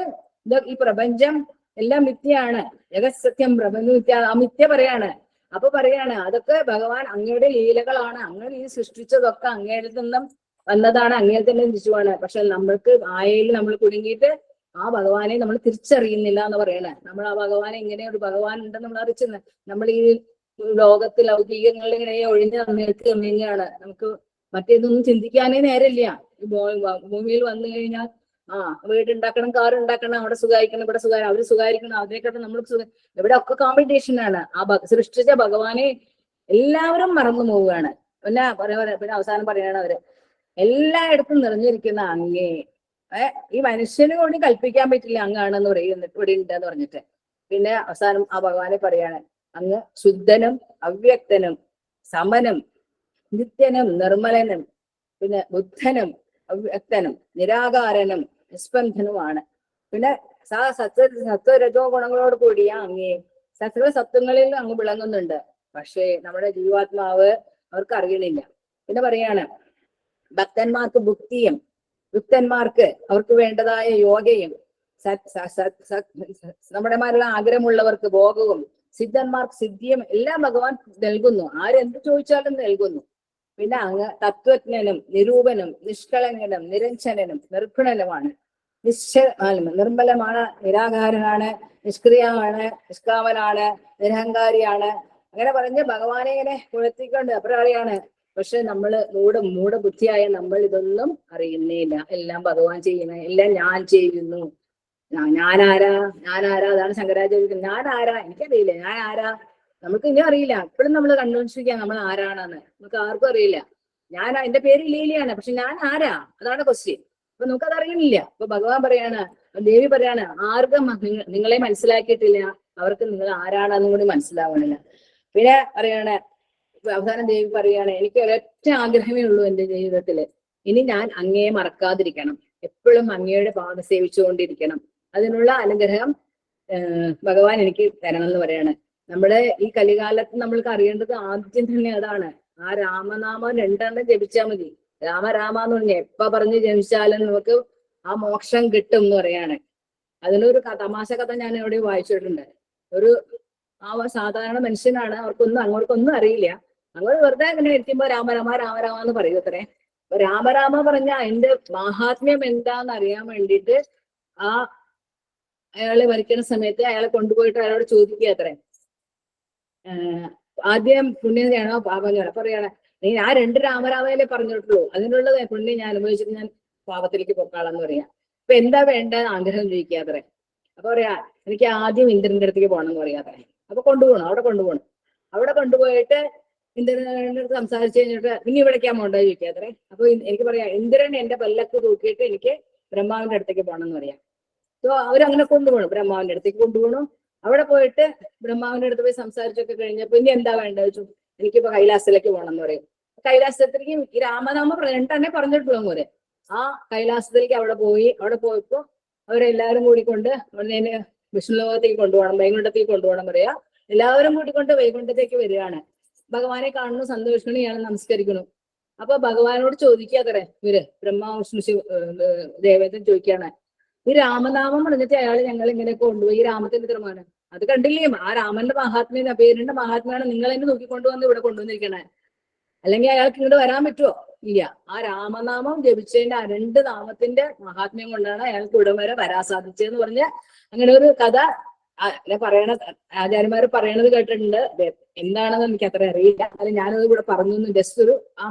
S2: ഈ പ്രപഞ്ചം എല്ലാം മിഥ്യയാണ്. ജഗത്സത്യം പ്രപഞ്ച മിഥ്യ മിഥ്യ പറയാണ്. അപ്പൊ പറയാണ് അതൊക്കെ ഭഗവാൻ അങ്ങയുടെ ലീലകളാണ്. അങ്ങ് ഈ സൃഷ്ടിച്ചതൊക്കെ അങ്ങേടെ നിന്നും വന്നതാണ് അങ്ങയിൽ തന്നെ തിരിച്ചുവാണ് പക്ഷെ നമ്മൾക്ക് ആയയിൽ നമ്മൾ കുടുങ്ങിയിട്ട് ആ ഭഗവാനെ നമ്മൾ തിരിച്ചറിയുന്നില്ല എന്ന് പറയണേ. നമ്മൾ ആ ഭഗവാനെ ഇങ്ങനെ ഒരു ഭഗവാൻ ഉണ്ടെന്ന് നമ്മൾ അറിയിച്ചെന്ന് നമ്മൾ ഈ ലോകത്തിൽ ലൗകികങ്ങളിൽ ഇങ്ങനെ ഒഴിഞ്ഞു നിൽക്കുക തന്നെയാണ് നമുക്ക് മറ്റേതൊന്നും ചിന്തിക്കാനേ നേരമില്ല. ഭൂമിയിൽ വന്നു കഴിഞ്ഞാൽ ആ വീടുണ്ടാക്കണം കാർ ഉണ്ടാക്കണം അവിടെ സുഖായിരിക്കണം ഇവിടെ സുഖം അവർ സുഖായിരിക്കണം അതിനെക്കാട്ടും നമ്മൾ സുഖം ഇവിടെ ഒക്കെ കോമ്പറ്റീഷൻ ആണ്. ആ സൃഷ്ടിച്ച ഭഗവാനെ എല്ലാവരും മറന്നു പോവുകയാണ്. പിന്നെ പറയാ പറയാ- പിന്നെ അവസാനം പറയാണ് അവർ. എല്ലായിടത്തും നിറഞ്ഞിരിക്കുന്ന അങ്ങേ. ഏർ ഈ മനുഷ്യന് കൂടി കൽപ്പിക്കാൻ പറ്റില്ല അങ്ങാണെന്ന് പറയുന്നിട്ട് ഇവിടെ ഉണ്ട് എന്ന് പറഞ്ഞിട്ട്. പിന്നെ അവസാനം ആ ഭഗവാനെ പറയാണ് അങ്ങ് ശുദ്ധനും അവ്യക്തനും സമനും നിത്യനും നിർമ്മലനും പിന്നെ ബുദ്ധനും അവ്യക്തനും നിരാകാരനും നിസ്പന്ദനുമാണ്. പിന്നെ സാ സത്വ സത്വരജോ ഗുണങ്ങളോട് കൂടിയ അങ്ങേ സകല സത്വങ്ങളിൽ അങ്ങ് വിളങ്ങുന്നുണ്ട്. പക്ഷേ നമ്മുടെ ജീവാത്മാവ് അവർക്ക് അറിയണില്ല. പിന്നെ പറയാണ് ഭക്തന്മാർക്ക് ഭുക്തിയും യുക്തന്മാർക്ക് അവർക്ക് വേണ്ടതായ യോഗയും നമ്മുടെ മാരുള്ള ആഗ്രഹമുള്ളവർക്ക് ഭോഗവും സിദ്ധന്മാർക്ക് സിദ്ധിയും എല്ലാം ഭഗവാൻ നൽകുന്നു. ആരെന്ത് ചോദിച്ചാലും നൽകുന്നു. പിന്നെ അങ്ങ് തത്വജ്ഞനും നിരൂപനും നിഷ്കളങ്കനും നിരഞ്ജനനും നിർഗുണനുമാണ്. നിശ്ച നിർമ്മലമാണ് നിരാകാരനാണ് നിഷ്ക്രിയമാണ് നിഷ്കാമനാണ് നിരഹങ്കാരിയാണ്. അങ്ങനെ പറഞ്ഞ് ഭഗവാനെ ഇങ്ങനെ കുഴത്തിക്കൊണ്ട് അപ്രാളിയാണ് പക്ഷെ നമ്മൾ മൂട മൂടബുദ്ധിയായ നമ്മൾ ഇതൊന്നും അറിയുന്നേ ഇല്ല എല്ലാം ഭഗവാൻ ചെയ്യുന്ന എല്ലാം ഞാൻ ചെയ്യുന്നു. ഞാ- ഞാനാരാ? ഞാനാരാ? അതാണ് ശങ്കരാചാര്യ ഞാൻ ആരാ എനിക്കറിയില്ല. ഞാൻ ആരാ നമുക്ക് ഇനി അറിയില്ല. എപ്പോഴും നമ്മൾ കണ്ടുപിടിച്ചിരിക്കുക നമ്മൾ ആരാണെന്ന്. നമുക്ക് ആർക്കും അറിയില്ല. ഞാൻ എന്റെ പേര് ലീലയാണ് പക്ഷെ ഞാൻ ആരാ? അതാണ് ക്വസ്റ്റ്യൻ അപ്പൊ നമുക്കത് അറിയണില്ല അപ്പൊ ഭഗവാൻ പറയാണ് ദേവി പറയാണ് ആർക്കും നിങ്ങ- നിങ്ങളെ മനസ്സിലാക്കിയിട്ടില്ല. അവർക്ക് നിങ്ങൾ ആരാണെന്നും കൂടി മനസ്സിലാവണില്ല. പിന്നെ പറയാണ് അവസാനം ദേവി പറയാണ് എനിക്ക് ഒരൊറ്റ ആഗ്രഹമേ ഉള്ളൂ എന്റെ ജീവിതത്തിൽ. ഇനി ഞാൻ അങ്ങയെ മറക്കാതിരിക്കണം. എപ്പോഴും അങ്ങയുടെ പാത സേവിച്ചുകൊണ്ടിരിക്കണം. അതിനുള്ള അനുഗ്രഹം ഭഗവാൻ എനിക്ക് തരണം എന്ന് പറയാണ്. നമ്മുടെ ഈ കലികാലത്ത് നമ്മൾക്ക് അറിയേണ്ടത് ആദ്യം തന്നെ അതാണ്. ആ രാമനാമം രണ്ടെണ്ണം ജപിച്ചാൽ മതി. രാമ രാമ എന്ന് പറഞ്ഞ എപ്പ പറഞ്ഞ് ജപിച്ചാലും നമുക്ക് ആ മോക്ഷം കിട്ടും എന്ന് പറയാണ്. അതിനൊരു തമാശ കഥ ഞാൻ ഇവിടെ വായിച്ചിട്ടുണ്ട്. ഒരു ആ സാധാരണ മനുഷ്യനാണ്. അവർക്കൊന്നും അങ്ങോട്ടൊന്നും അറിയില്ല. അങ്ങോട്ട് വെറുതെ അങ്ങനെ ഇരിക്കുമ്പോ രാമരാമ രാമ രാമ രാമ എന്ന് പറയൂ അത്രേ. രാമരാമ പറഞ്ഞ അതിന്റെ മഹാത്മ്യം എന്താന്ന് അറിയാൻ വേണ്ടിയിട്ട് ആ അയാളെ വരയ്ക്കുന്ന സമയത്ത് അയാളെ കൊണ്ടുപോയിട്ട് അയാളോട് ചോദിക്കുക അത്രേ. ആദ്യം പുണ്യം ചെയ്യണോ പാപം അപ്പൊ പറയാണ് നീ ആ രണ്ട് രാമരാമയിലേ പറഞ്ഞിട്ടുള്ളൂ. അതിനുള്ളത് പുണ്യം ഞാൻ അനുഭവിച്ചിട്ട് ഞാൻ പാപത്തിലേക്ക് പൊക്കാളെന്ന് പറയാം. അപ്പൊ എന്താ വേണ്ട ആഗ്രഹം ചോദിക്കുക അത്രേ. അപ്പൊ പറയാ എനിക്ക് ആദ്യം ഇന്ദ്രന്റെ അടുത്തേക്ക് പോകണം എന്ന് പറയാ അത്രേ. അപ്പൊ കൊണ്ടുപോകണം അവിടെ കൊണ്ടുപോകണം. അവിടെ കൊണ്ടുപോയിട്ട് ഇന്ദ്രനോട് സംസാരിച്ചു കഴിഞ്ഞിട്ട് ഇനി ഇവിടേക്കാ പോകണ്ടോ ചോദിക്കാത്രേ അപ്പൊ എനിക്ക് പറയാം ഇന്ദ്രൻ എന്റെ പല്ലക്ക് തൂക്കിയിട്ട് എനിക്ക് ബ്രഹ്മാവിന്റെ അടുത്തേക്ക് പോകണം എന്ന് പറയാം. സോ അവരങ്ങനെ കൊണ്ടുപോകണം. ബ്രഹ്മാവിന്റെ അടുത്തേക്ക് കൊണ്ടുപോകണം. അവിടെ പോയിട്ട് ബ്രഹ്മാവിന്റെ അടുത്ത് പോയി സംസാരിച്ചൊക്കെ കഴിഞ്ഞപ്പോ ഇനി എന്താ വേണ്ടത് ചോദിച്ചു. എനിക്കിപ്പോ കൈലാസത്തിലേക്ക് പോകണം എന്ന് പറയും. കൈലാസത്തിലേക്ക് ഈ രാമനാമ രണ്ടെണ്ണേ പറഞ്ഞിട്ടുള്ളൂ മോരെ ആ കൈലാസത്തിലേക്ക് അവിടെ പോയി. അവിടെ പോയപ്പോ അവരെല്ലാരും കൂടിക്കൊണ്ട് ഉടനെ വിഷ്ണു ലോകത്തേക്ക് കൊണ്ടുപോകണം വൈകുണ്ഠത്തേക്ക് കൊണ്ടുപോകണം പറയാ. എല്ലാവരും കൂട്ടിക്കൊണ്ട് വൈകുണ്ഠത്തേക്ക് വരികയാണ്. ഭഗവാനെ കാണുന്നു സന്തോഷിക്കണു ഇയാളെ നമസ്കരിക്കുന്നു. അപ്പൊ ഭഗവാനോട് ചോദിക്കാത്തറേ ഇവർ ബ്രഹ്മ വിഷ്ണു ദേവേന്ദ്രൻ ചോദിക്കുകയാണ് ഈ രാമനാമം പറഞ്ഞിട്ട് അയാൾ ഞങ്ങൾ ഇങ്ങനെ കൊണ്ടുപോയി ഈ രാമത്തിന്റെ തീരുമാനം അത് കണ്ടില്ലേ? ആ രാമന്റെ മഹാത്മ്യ പേരിന്റെ മഹാത്മ്യാണ് നിങ്ങൾ എന്നെ നോക്കിക്കൊണ്ടുവന്ന് ഇവിടെ കൊണ്ടുവന്നിരിക്കണേ. അല്ലെങ്കിൽ അയാൾക്ക് ഇങ്ങോട്ട് വരാൻ പറ്റുമോ ഇല്ല. ആ രാമനാമം ജപിച്ചതിന്റെ ആ രണ്ട് നാമത്തിന്റെ മഹാത്മ്യം കൊണ്ടാണ് അയാൾക്ക് ഇവിടെ വരെ വരാൻ സാധിച്ചതെന്ന് പറഞ്ഞ അങ്ങനെ ഒരു കഥ പറയണ ആചാര്യന്മാർ പറയണത് കേട്ടിട്ടുണ്ട്. എന്താണെന്ന് എനിക്ക് അത്ര അറിയില്ല. അല്ല ഞാനത് ഇവിടെ പറഞ്ഞു ജസ്റ്റ് ഒരു ആ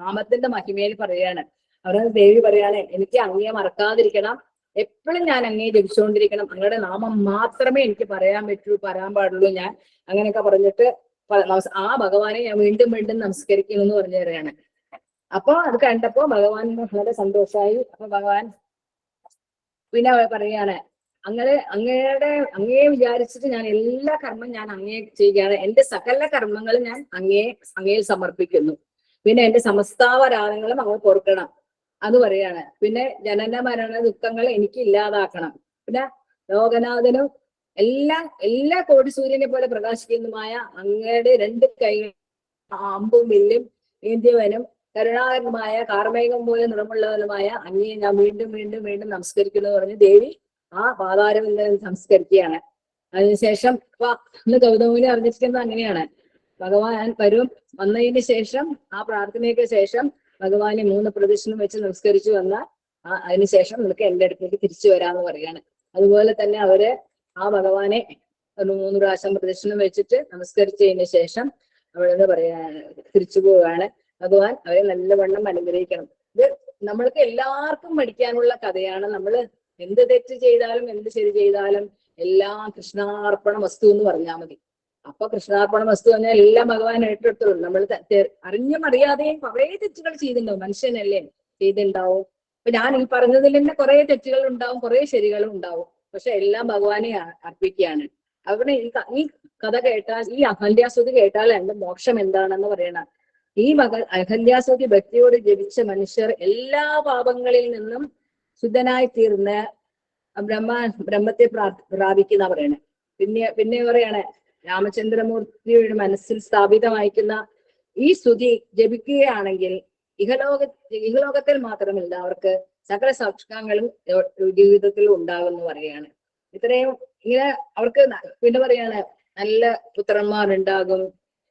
S2: നാമത്തിന്റെ മഹിമയിൽ പറയാണ് അവരത് ദേവി പറയാണ് എനിക്ക് അങ്ങയെ മറക്കാതിരിക്കണം. എപ്പോഴും ഞാൻ അങ്ങേ ജപിച്ചുകൊണ്ടിരിക്കണം അങ്ങയുടെ നാമം മാത്രമേ എനിക്ക് പറയാൻ പറ്റൂ പറയാൻ പാടുള്ളൂ ഞാൻ. അങ്ങനെയൊക്കെ പറഞ്ഞിട്ട് ആ ഭഗവാനെ ഞാൻ വീണ്ടും വീണ്ടും നമസ്കരിക്കുന്നു എന്ന് പറഞ്ഞു തരാണ് അപ്പൊ അത് കണ്ടപ്പോ ഭഗവാൻ വളരെ സന്തോഷമായി അപ്പൊ ഭഗവാൻ പിന്നെ പറയുകയാണ് അങ്ങനെ അങ്ങയുടെ അങ്ങയെ വിചാരിച്ചിട്ട് ഞാൻ എല്ലാ കർമ്മം ഞാൻ അങ്ങയെ ചെയ്യുകയാണ്. എന്റെ സകല കർമ്മങ്ങളും ഞാൻ അങ്ങയെ അങ്ങയിൽ സമർപ്പിക്കുന്നു. പിന്നെ എന്റെ സമസ്താവരാധങ്ങളും അങ്ങ് പൊറുക്കണം. അത് പറയാണ്. പിന്നെ ജനന മരണ ദുഃഖങ്ങൾ എനിക്ക് ഇല്ലാതാക്കണം. പിന്നെ ലോകനാഥനും എല്ലാ എല്ലാ കോടി സൂര്യനെ പോലെ പ്രകാശിക്കുന്നതുമായ അങ്ങയുടെ രണ്ട് കൈ അമ്പും വില്ലും ഏന്ത്യവനും കരുണാകരനുമായ കാർമേകം പോലെ നിറമുള്ളവനുമായ അങ്ങയെ ഞാൻ വീണ്ടും വീണ്ടും വീണ്ടും നമസ്കരിക്കുന്നു പറഞ്ഞ് ദേവി ആ പാതാരവിന്ദൻ സംസ്കരിക്കുകയാണ്. അതിനുശേഷം വാ അന്ന് ഗൗതമുനി അറിഞ്ഞിരിക്കുന്നത് അങ്ങനെയാണ്. ഭഗവാൻ വരും. വന്നതിന് ശേഷം ആ പ്രാർത്ഥനയ്ക്ക് ശേഷം ഭഗവാനെ മൂന്ന് പ്രദക്ഷിണം വെച്ച് നമസ്കരിച്ചു വന്ന ആ അതിനുശേഷം നിനക്ക് എന്റെ അടുത്തേക്ക് തിരിച്ചു വരാമെന്ന് പറയാണ്. അതുപോലെ തന്നെ അവർ ആ ഭഗവാനെ ഒരു മൂന്ന് പ്രാവശ്യം പ്രദക്ഷിണം വെച്ചിട്ട് നമസ്കരിച്ചതിന് ശേഷം അവിടെ നിന്ന് പറയാ തിരിച്ചു പോവുകയാണ്. ഭഗവാൻ അവരെ നല്ലവണ്ണം അനുഗ്രഹിക്കണം. ഇത് നമ്മൾക്ക് എല്ലാവർക്കും പഠിക്കാനുള്ള കഥയാണ്. നമ്മൾ എന്ത് തെറ്റ് ചെയ്താലും എന്ത് ശരി ചെയ്താലും എല്ലാം കൃഷ്ണാർപ്പണ വസ്തു എന്ന് പറഞ്ഞാൽ മതി. അപ്പൊ കൃഷ്ണാർപ്പണ വസ്തു പറഞ്ഞാൽ എല്ലാം ഭഗവാൻ ഏറ്റെടുത്തുള്ളൂ നമ്മൾ അറിഞ്ഞും അറിയാതെയും കുറെ തെറ്റുകൾ ചെയ്തിട്ടുണ്ടാവും. മനുഷ്യനല്ലേ ചെയ്തിട്ടുണ്ടാവും. അപ്പൊ ഞാൻ ഈ പറഞ്ഞതിൽ തന്നെ കുറെ തെറ്റുകൾ ഉണ്ടാവും കുറെ ശരികളും ഉണ്ടാവും. പക്ഷെ എല്ലാം ഭഗവാനെ അർപ്പിക്കുകയാണ്. അവിടെ ഈ ഈ കഥ കേട്ടാൽ ഈ അഹല്യാസ്വതി കേട്ടാൽ എന്റെ മോക്ഷം എന്താണെന്ന് പറയണ. ഈ മക അഹല്യാസ്വതി ഭക്തിയോട് ജപിച്ച മനുഷ്യർ എല്ലാ പാപങ്ങളിൽ നിന്നും ശുദ്ധനായി തീർന്ന് ബ്രഹ്മ ബ്രഹ്മത്തെ പ്രാ- പ്രാപിക്കുന്ന പറയണേ പിന്നെ പിന്നെ പറയാണ് രാമചന്ദ്രമൂർത്തിയുടെ മനസ്സിൽ സ്ഥാപിതമായിരിക്കുന്ന ഈ സ്തുതി ജപിക്കുകയാണെങ്കിൽ ഇഹലോക ഇഹലോകത്തിൽ മാത്രമല്ല അവർക്ക് സകല സൗക്ഷങ്ങളും ജീവിതത്തിൽ ഉണ്ടാകുമെന്ന് പറയാണ് ഇത്രയും ഇങ്ങനെ അവർക്ക് പിന്നെ പറയാണ് നല്ല പുത്രന്മാർ ഉണ്ടാകും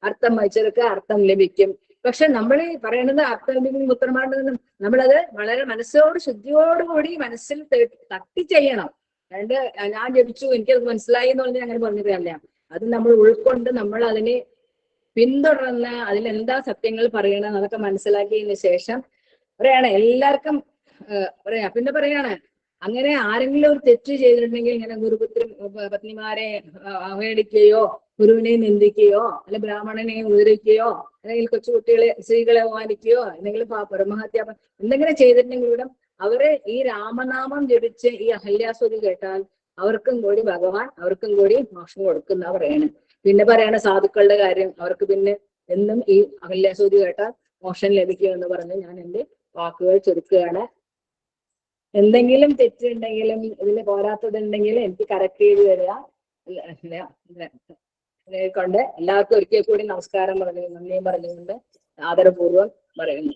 S2: അർത്ഥം വഹിച്ചവർക്ക് അർത്ഥം ലഭിക്കും. പക്ഷെ നമ്മൾ ഈ പറയുന്നത് അർത്ഥം പുത്രന്മാരുടെ നമ്മളത് വളരെ മനസ്സോട് ശുദ്ധിയോടുകൂടി മനസ്സിൽ തട്ടി ചെയ്യണം. രണ്ട് ഞാൻ ജപിച്ചു എനിക്കത് മനസ്സിലായി എന്ന് പറഞ്ഞാൽ അങ്ങനെ പറഞ്ഞതല്ല അത് നമ്മൾ ഉൾക്കൊണ്ട് നമ്മൾ അതിനെ പിന്തുടർന്ന് അതിലെന്താ സത്യങ്ങൾ പറയണം എന്നൊക്കെ മനസ്സിലാക്കിയതിന് ശേഷം പറയാണ് എല്ലാവർക്കും പറയാ പിന്നെ പറയാണ് അങ്ങനെ ആരെങ്കിലും ഒരു തെറ്റ് ചെയ്തിട്ടുണ്ടെങ്കിൽ ഇങ്ങനെ ഗുരുപുത്ര പത്നിമാരെ അവഹേളിക്കുകയോ ഗുരുവിനെ നിന്ദിക്കുകയോ അല്ലെ ബ്രാഹ്മണനെ ഉദരിക്കുകയോ അല്ലെങ്കിൽ കൊച്ചുകുട്ടികളെ സ്ത്രീകളെ അപമാനിക്കുകയോ എന്തെങ്കിലും പരമഹത്യ എന്തെങ്കിലും ചെയ്തിട്ടുണ്ടെങ്കിൽ അവരെ ഈ രാമനാമം ജപിച്ച് ഈ അഹല്യാസ്വതി കേട്ടാൽ അവർക്കും കൂടി ഭഗവാൻ അവർക്കും കൂടി മോക്ഷം കൊടുക്കുന്ന പറയാണ്. പിന്നെ പറയണ സാധുക്കളുടെ കാര്യം അവർക്ക് പിന്നെ എന്നും ഈ അഹല്യാസ്വതി കേട്ടാൽ മോക്ഷം ലഭിക്കും എന്ന് പറഞ്ഞ് ഞാൻ എന്റെ വാക്കുകൾ ചുരുക്കുകയാണ്. എന്തെങ്കിലും തെറ്റുണ്ടെങ്കിലും ഇതിൽ പോരാത്തതുണ്ടെങ്കിലും എനിക്ക് കറക്റ്റ് ചെയ്ത് തരിക. കൊണ്ട് എല്ലാവർക്കും ഒരിക്കൽ കൂടി നമസ്കാരം പറഞ്ഞു നന്ദിയും പറഞ്ഞുകൊണ്ട് ആദരപൂർവം പറയുന്നു.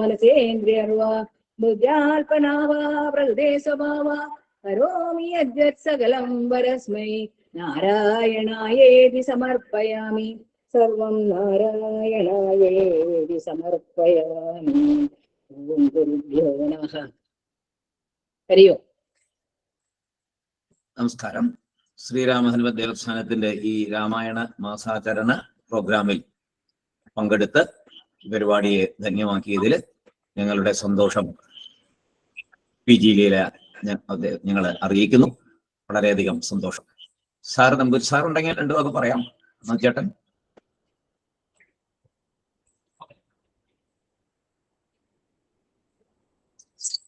S2: മനസേന്ദ്രിയർവ പ്രകൃതേ സ്വഭാവ കരോമി യദ്യത് സകലം വരസ്മൈ. നാരായണായേതി സമർപ്പയാമി. സർവം നാരായണായേതി സമർപ്പയാമി. ഓം ഗുരുഭ്യോ നമഃ. ഹരിയോ.
S1: നമസ്കാരം. ശ്രീരാമഹനുമ ദേവസ്ഥാനത്തിന്റെ ഈ രാമായണ മാസാചരണ പ്രോഗ്രാമിൽ പങ്കെടുത്ത് പരിപാടിയെ ധന്യമാക്കിയതിൽ ഞങ്ങളുടെ സന്തോഷം. പി ജി ലീല ഞങ്ങൾ അറിയിക്കുന്നു. വളരെയധികം സന്തോഷം. സാർ നമ്പൂരി സാർ ഉണ്ടെങ്കിൽ രണ്ടു വാക്ക് പറയാം. ചേട്ടൻ?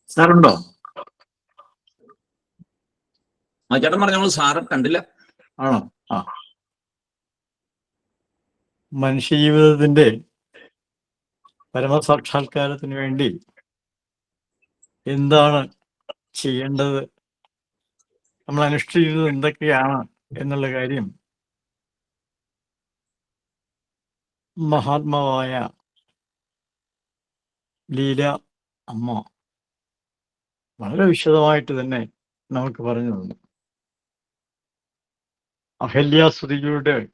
S3: സാറുണ്ടോ?
S1: ആ ചേട്ടൻ പറഞ്ഞോളൂ സാറ് കണ്ടില്ല.
S3: ആണോ? ആ. മനുഷ്യജീവിതത്തിന്റെ പരമസാക്ഷാത്കാരത്തിന് വേണ്ടി എന്താണ് ചെയ്യേണ്ടത്? നമ്മൾ അനുഷ്ഠിക്കുന്നത് എന്തൊക്കെയാണ് എന്നുള്ള കാര്യം മഹാത്മാവായ ലീല അമ്മ വളരെ വിശദമായിട്ട് തന്നെ നമുക്ക് പറഞ്ഞു തന്നു. അഹല്യാസ്തുതിയുടെ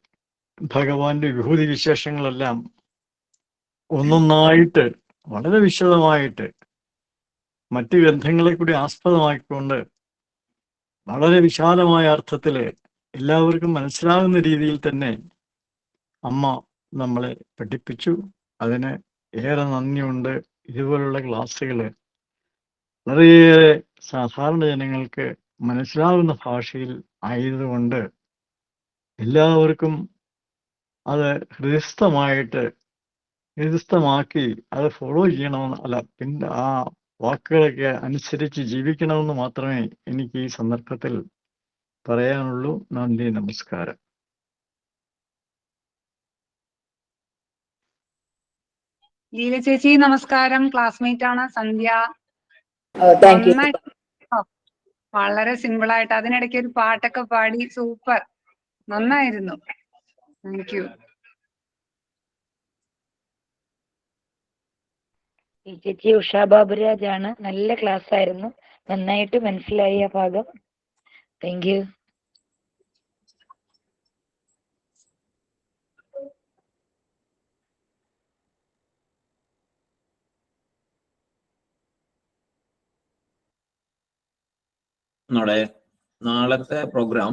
S3: ഭഗവാന്റെ വിഭൂതി വിശേഷങ്ങളെല്ലാം ഒന്നൊന്നായിട്ട് വളരെ വിശദമായിട്ട് മറ്റ് ബന്ധങ്ങളെ കൂടി ആസ്പദമാക്കിക്കൊണ്ട് വളരെ വിശാലമായ അർത്ഥത്തിൽ എല്ലാവർക്കും മനസ്സിലാകുന്ന രീതിയിൽ തന്നെ അമ്മ നമ്മളെ പഠിപ്പിച്ചു. അതിന് ഏറെ നന്ദിയുണ്ട്. ഇതുപോലുള്ള ക്ലാസ്സുകൾ വളരെയേറെ സാധാരണ ജനങ്ങൾക്ക് മനസ്സിലാകുന്ന ഭാഷയിൽ ആയതുകൊണ്ട് എല്ലാവർക്കും അത് ഹൃദയസ്ഥമായിട്ട് ഹൃദയസ്ഥമാക്കി അത് ഫോളോ ചെയ്യണമെന്ന് അല്ല പിന്നെ ആ വാക്കുകളൊക്കെ അനുസരിച്ച് ജീവിക്കണമെന്ന് മാത്രമേ എനിക്ക് ഈ സന്ദർഭത്തിൽ പറയാനുള്ളൂ. നന്ദി നമസ്കാരം.
S4: ലീല ചേച്ചി നമസ്കാരം. ക്ലാസ്മേറ്റ് ആണ് സന്ധ്യ വളരെ സിമ്പിൾ ആയിട്ട് അതിനിടയ്ക്ക് ഒരു പാട്ടൊക്കെ പാടി. സൂപ്പർ. നന്നായിരുന്നു. Thank you.
S5: ഈ ചേച്ചി ഉഷ നല്ല ക്ലാസ് ആയിരുന്നു. നന്നായിട്ട് മനസ്സിലായി ആ ഭാഗം. താങ്ക് യു
S1: നമ്മുടെ നാളത്തെ പ്രോഗ്രാം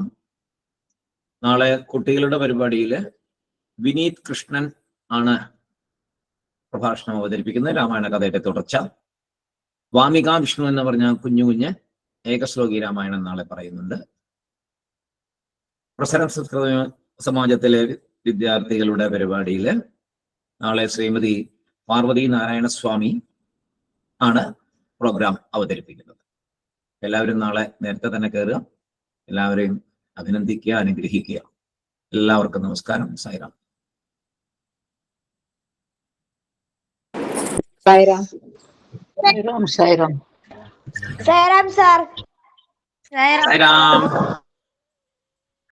S1: നാളെ കുട്ടികളുടെ പരിപാടിയിൽ വിനീത് കൃഷ്ണൻ ആണ്. പ്രഭാഷണം അവതരിപ്പിക്കുന്നത് രാമായണ കഥയുടെ തുടർച്ച. വാമിക വിഷ്ണു എന്ന് പറഞ്ഞ കുഞ്ഞു കുഞ്ഞ് ഏകശ്ലോകി രാമായണം നാളെ പറയുന്നുണ്ട്. പ്രസരം സംസ്കൃത സമാജത്തിലെ വിദ്യാർത്ഥികളുടെ പരിപാടിയിൽ നാളെ ശ്രീമതി പാർവതി നാരായണ സ്വാമി ആണ് പ്രോഗ്രാം അവതരിപ്പിക്കുന്നത്. എല്ലാവരും നാളെ നേരത്തെ തന്നെ കയറുക എല്ലാവരെയും അഭിനന്ദിക്കുക അനുഗ്രഹിക്കുക. എല്ലാവർക്കും നമസ്കാരം. സൈറാം
S2: സായിറാം
S6: സായിറാം സായിറാം
S7: സൈറാം സാർ സൈറാം
S1: സൈറാം